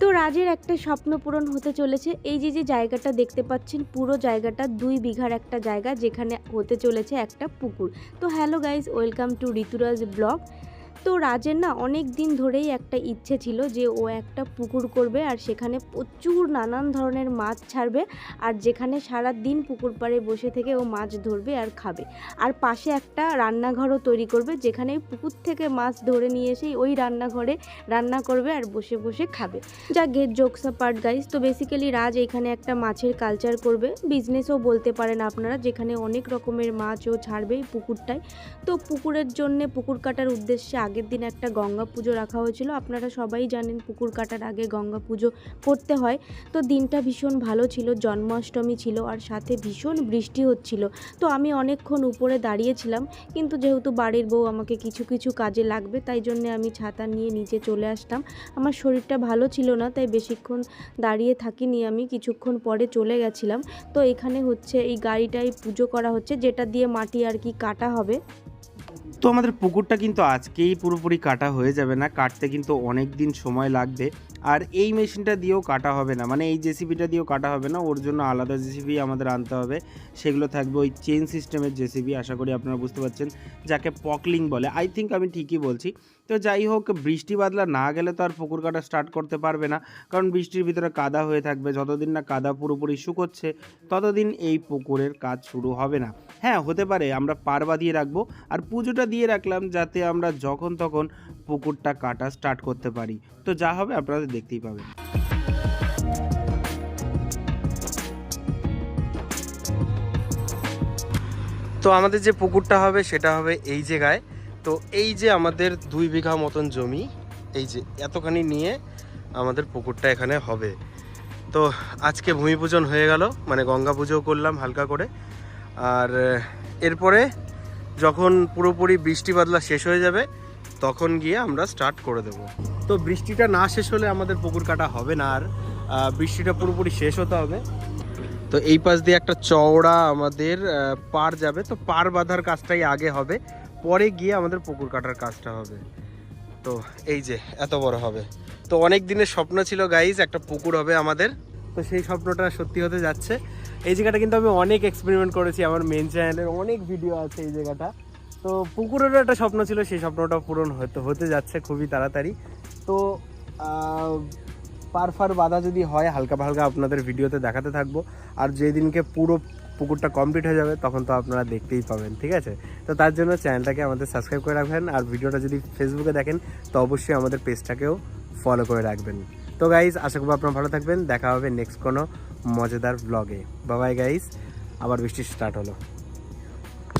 তো রাজের একটা স্বপ্ন পূরণ হতে চলেছে। এই যে যে জায়গাটা দেখতে পাচ্ছেন, পুরো জায়গাটা দুই বিঘার একটা জায়গা যেখানে হতে চলেছে একটা পুকুর। তো hello guys welcome to Rituraj blog. তো রাজের না অনেক দিন ধরেই একটা ইচ্ছে ছিল যে ও একটা পুকুর করবে আর সেখানে প্রচুর নানান ধরনের মাছ ছাড়বে আর যেখানে সারা দিন পুকুর পাড়ে বসে থেকে ও মাছ ধরবে আর খাবে। আর পাশে একটা রান্নাঘরও তৈরি করবে যেখানে পুকুর থেকে মাছ ধরে নিয়ে এসেই ওই রান্নাঘরে রান্না করবে আর বসে বসে খাবে। যা গেট জোকসা পার্ট গাইজ তো বেসিক্যালি রাজ এখানে একটা মাছের কালচার করবে। বিজনেসও বলতে পারেন আপনারা, যেখানে অনেক রকমের মাছও ছাড়বে পুকুরটায়। তো পুকুরের জন্য পুকুর কাটার উদ্দেশ্যে আগের দিন একটা গঙ্গা পুজো রাখা হয়েছিল। আপনারা সবাই জানেন পুকুর কাটার আগে গঙ্গা পুজো করতে হয়। তো দিনটা ভীষণ ভালো ছিল, জন্মাষ্টমী ছিল আর সাথে ভীষণ বৃষ্টি হচ্ছিল। তো আমি অনেকক্ষণ উপরে দাঁড়িয়েছিলাম, কিন্তু যেহেতু বাড়ির বউ আমাকে কিছু কিছু কাজে লাগবে, তাই জন্য আমি ছাতা নিয়ে নিচে চলে আসতাম। আমার শরীরটা ভালো ছিল না, তাই বেশিক্ষণ দাঁড়িয়ে থাকিনি আমি, কিছুক্ষণ পরে চলে গেছিলাম। তো এখানে হচ্ছে এই গাড়িটাই পুজো করা হচ্ছে, যেটা দিয়ে মাটি আর কি কাটা হবে। তো আমাদের পুকুরটা কিন্তু আজকেই পুরোপুরি কাটা হয়ে যাবে না। কাটতে কিন্তু অনেক দিন সময় লাগবে। আর এই মেশিনটা দিয়েও কাটা হবে না। মানে এই জেসিবিটা দিয়েও কাটা হবে না। ওর জন্য আলাদা জেসিবি আমাদের আনতে হবে। সেগুলো থাকবে ওই চেন সিস্টেমের জেসিবি। আশা করি আপনারা বুঝতে পারছেন, যাকে পকলিং বলে। আই থিঙ্ক আমি ঠিকই বলছি। তো যাই হোক, বৃষ্টি বাদলা না গেলে তো আর পুকুর কাটা স্টার্ট করতে পারবে না। কারণ বৃষ্টির ভিতরে কাদা হয়ে থাকবে। যতদিন না কাদা পুরোপুরি শুকোচ্ছে, ততদিন এই পুকুরের কাজ শুরু হবে না। হ্যাঁ হতে পারে। আমরা পার বাঁধিয়ে রাখব। আর পুজোটা দিয়ে রাখলাম যাতে আমরা যখন তখন পুকুরটা কাটা স্টার্ট করতে পারি। তো যা হবে আপনারা দেখতেই পাবেন। তো আমাদের যে পুকুরটা হবে, সেটা হবে এই জায়গায়। তো এই যে আমাদের দুই বিঘা মতন জমি, এই যে এতখানি নিয়ে আমাদের পুকুরটা এখানে হবে। তো আজকে ভূমি পূজন হয়ে গেল মানে গঙ্গা পুজোও করলাম হালকা করে। আর এরপরে যখন পুরোপুরি বৃষ্টি বাদলা শেষ হয়ে যাবে তখন গিয়ে আমরা স্টার্ট করে দেব। তো বৃষ্টিটা না শেষ হলে আমাদের পুকুর কাটা হবে না আর বৃষ্টিটা পুরোপুরি শেষ হতে হবে। তো এই পাশ দিয়ে একটা চওড়া আমাদের পার যাবে। তো পার বাঁধার কাজটাই আগে হবে। পরে গিয়ে আমাদের পুকুর কাটার কাজটা হবে। তো এই যে, এত বড় হবে। তো অনেক দিনের স্বপ্ন ছিল গাইজ একটা পুকুর হবে আমাদের। তো সেই স্বপ্নটা সত্যি হতে যাচ্ছে। এই জায়গাটা কিন্তু আমি অনেক এক্সপেরিমেন্ট করেছি। আমার মেন চ্যানেলের অনেক ভিডিও আছে এই জায়গাটা। তো পুকুরেরও একটা স্বপ্ন ছিল, সেই স্বপ্নটা পূরণ হতে হতে যাচ্ছে খুবই তাড়াতাড়ি। তো পার ফার বাধা যদি হয়, হালকা হালকা আপনাদের ভিডিওতে দেখাতে থাকব। আর যেদিনকে পুরো পুকুরটা কমপ্লিট হয়ে যাবে, তখন তো আপনারা দেখতেই পাবেন, ঠিক আছে? তো তার জন্য চ্যানেলটাকে আমাদের সাবস্ক্রাইব করে রাখবেন, আর ভিডিওটা যদি ফেসবুকে দেখেন, তো অবশ্যই আমাদের পেজটাকেও ফলো করে রাখবেন। তো গাইজ আশা করব আপনারা ভালো থাকবেন। দেখা হবে নেক্সট কোনো মজাদার ব্লগে বাবাই গাইজ আবার বৃষ্টি স্টার্ট হলো।